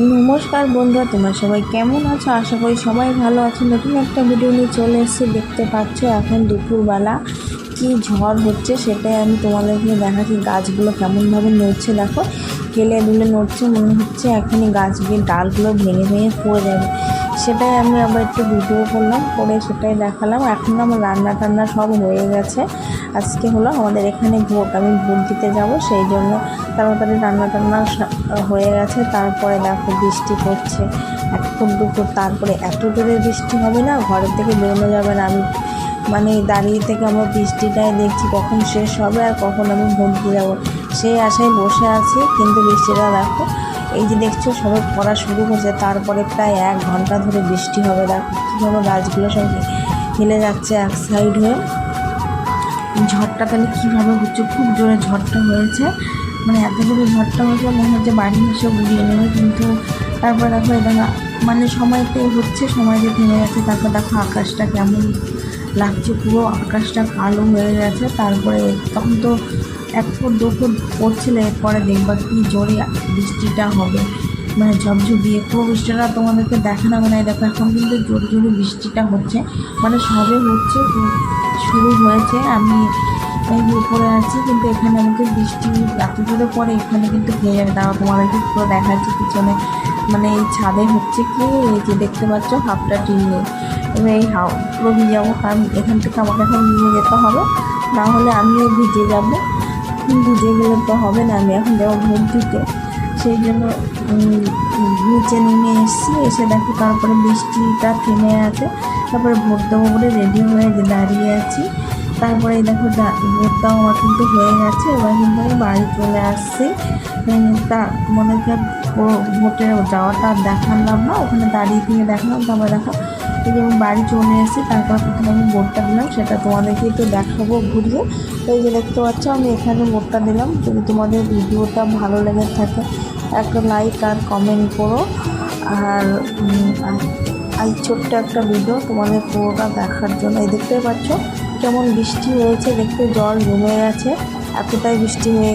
নমস্কার বন্ধুরা, তোমরা সবাই কেমন আছো? আশা করি সবাই ভালো আছো। নতুন একটা ভিডিও নিয়ে চলে এসেছি। দেখতে পাচ্ছ এখন দুপুরবেলা। কি ঝড় হচ্ছে সেটাই আমি তোমাদেরকে দেখাচ্ছি। গাছগুলো কেমনভাবে নড়ছে দেখো। হেলে দুলে নড়ছে, মনে হচ্ছে এখনই গাছগুলোর ডালগুলো ভেঙে ভেঙে পড়ে যাবে। সেটাই আমি আবার একটু ভিডিও করলাম, করে সেটাই দেখালাম। এখন আমার রান্না টান্না সব হয়ে গেছে। আজকে হলো আমাদের এখানে ভোট আমি ভোট দিতে যাব, সেই জন্য তাড়াতাড়ি রান্না টান্না হয়ে গেছে। তারপরে দেখো বৃষ্টি পড়ছে, এক ফুট, দু ফুট, তারপরে এত জোরে বৃষ্টি হবে না, ঘরের থেকে বেরোনো যাবে না। আমি মানে দাঁড়িয়ে থেকে আমরা বৃষ্টিটাই দেখছি কখন শেষ হবে আর কখন আমি ভোট দিয়ে যাব। সেই আশায় বসে আছি, কিন্তু বৃষ্টিটা দেখো, এই যে দেখছ সবে পড়া শুরু হয়েছে, তারপরে প্রায় এক ঘণ্টা ধরে বৃষ্টি হবে। দেখো কীভাবে গাছগুলো সব হেলে যাচ্ছে এক সাইড হয়ে। ঝড়টা তাহলে কীভাবে হচ্ছে? খুব জোরে ঝড়টা হয়েছে। মানে এত জোরে ঝড়টা হয়েছে মনে হচ্ছে বাড়ি এসে উড়িয়ে নেবে, কিন্তু তারপর দেখো এটা মানে সময়তে হচ্ছে সময়তে থেমে গেছে, তারপর দেখো আকাশটা কেমন লাগছে, পুরো আকাশটা কালো হয়ে গেছে। তারপরে তখন তো এক ফুট, দু ফুট পড়ছিল, এরপরে দেখবা কী জোরে বৃষ্টিটা হবে। মানে ঝপঝপিয়ে পুরো বৃষ্টিটা তোমাদেরকে দেখানো মানে দেখো, এখন কিন্তু জোরে জোরে বৃষ্টিটা হচ্ছে। মানে সবে হচ্ছে শুরু হয়েছে। আমি উপরে আছি, কিন্তু এখানে আমাকে বৃষ্টি এত জোরে পরে এখানে কিন্তু হয়ে যাবে দাঁড়াও তোমাদেরকে পুরো দেখাচ্ছি। পিছনে মানে এই ছাদে হচ্ছে কি, এই যে দেখতে পাচ্ছ, হাফটা টিন এবার এই হাও, পুরো ভিজে যাব, কারণ এখান থেকে আমাকে এখন নিয়ে যেতে হবে। না হলে আমিও ভিজে যাব। ভিজে গেলে তো হবে না, আমি এখন যাব ভোট দিতে। সেই জন্য নিচে নেমে এসেছি, এসে দেখো তারপরে বৃষ্টিটা থেমে আছে। তারপরে ভোট দেবো বলে রেডি হয়ে দাঁড়িয়ে আছি। তারপরে দেখো ভোটটাও আমার কিন্তু হয়ে গেছে, এবার কিন্তু আমি বাড়ি চলে আসছি। তা তোমাদেরকে পুরো ভোটে যাওয়াটা দেখালাম না, ওখানে দাঁড়িয়ে থেকে দেখালাম। তারপরে দেখো, এই আমি বাড়ি চলে এসেছি, তারপর প্রথমে আমি ভোটটা দিলাম, সেটা তোমাদেরকে একটু দেখাবো, ঘুরিয়ে। এই যে দেখতে পাচ্ছ, আমি এখানে ভোটটা দিলাম, যদি তোমাদের ভিডিওটা ভালো লেগে থাকে একটা লাইক আর কমেন্ট করো। আর এই ছোট্ট একটা ভিডিও তোমাদের পুরোটা দেখার জন্য। এই দেখতে পাচ্ছ, কেমন বৃষ্টি হয়েছে, দেখতে জল জমে গেছে এতটাই বৃষ্টি হয়ে